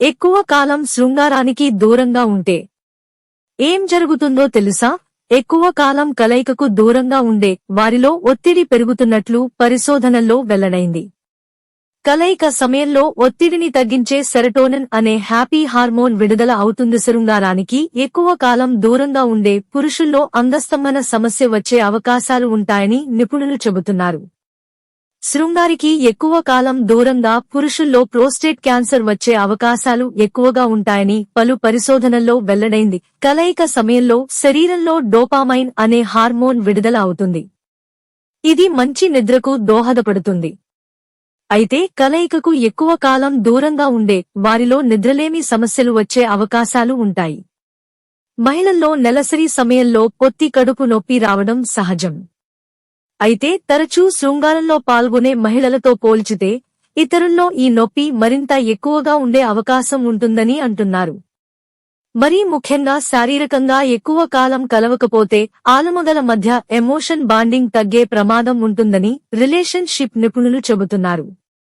ఎక్కువ కాలం శృంగారానికి దూరంగా ఉంటే. ఏం జరుగుతుందో తెలుసా? ఎక్కువ కాలం కలయికకు దూరంగా ఉండే వారిలో ఒత్తిడి పెరుగుతున్నట్లు పరిశోధనల్లో వెల్లడైంది. కలయిక సమయంలో ఒత్తిడిని తగ్గించే సెరటోనిన్ అనే హ్యాపీ హార్మోన్ విడుదల అవుతుంది. శృంగారానికి ఎక్కువ కాలం దూరంగా ఉండే పురుషుల్లో అంగస్తంభన సమస్య వచ్చే అవకాశాలు ఉంటాయని నిపుణులు చెబుతున్నారు. శృంగారికి ఎక్కువ కాలం దూరంగా పురుషుల్లో ప్రోస్టేట్ క్యాన్సర్ వచ్చే అవకాశాలు ఎక్కువగా ఉంటాయని పలు పరిశోధనల్లో వెల్లడైంది. కలయిక సమయంలో శరీరంలో డోపామైన్ అనే హార్మోన్ విడుదల అవుతుంది ఇది మంచి నిద్రకు దోహదపడుతుంది. అయితే కలయికకు ఎక్కువ కాలం దూరంగా ఉండే వారిలో నిద్రలేమి సమస్యలు వచ్చే అవకాశాలు ఉంటాయి. మహిళల్లో నెలసరి సమయంలో పొత్తి కడుపు నొప్పి రావడం సహజం. అయితే తరచూ శృంగారంలో పాల్గొనే మహిళలతో పోల్చితే ఇతరుల్లో ఈ నొప్పి మరింత ఎక్కువగా ఉండే అవకాశం ఉంటుందని అంటున్నారు. మరీ ముఖ్యంగా శారీరకంగా ఎక్కువ కాలం కలవకపోతే ఆలుమగల మధ్య ఎమోషన్ బాండింగ్ తగ్గే ప్రమాదం ఉంటుందని రిలేషన్షిప్ నిపుణులు చెబుతున్నారు.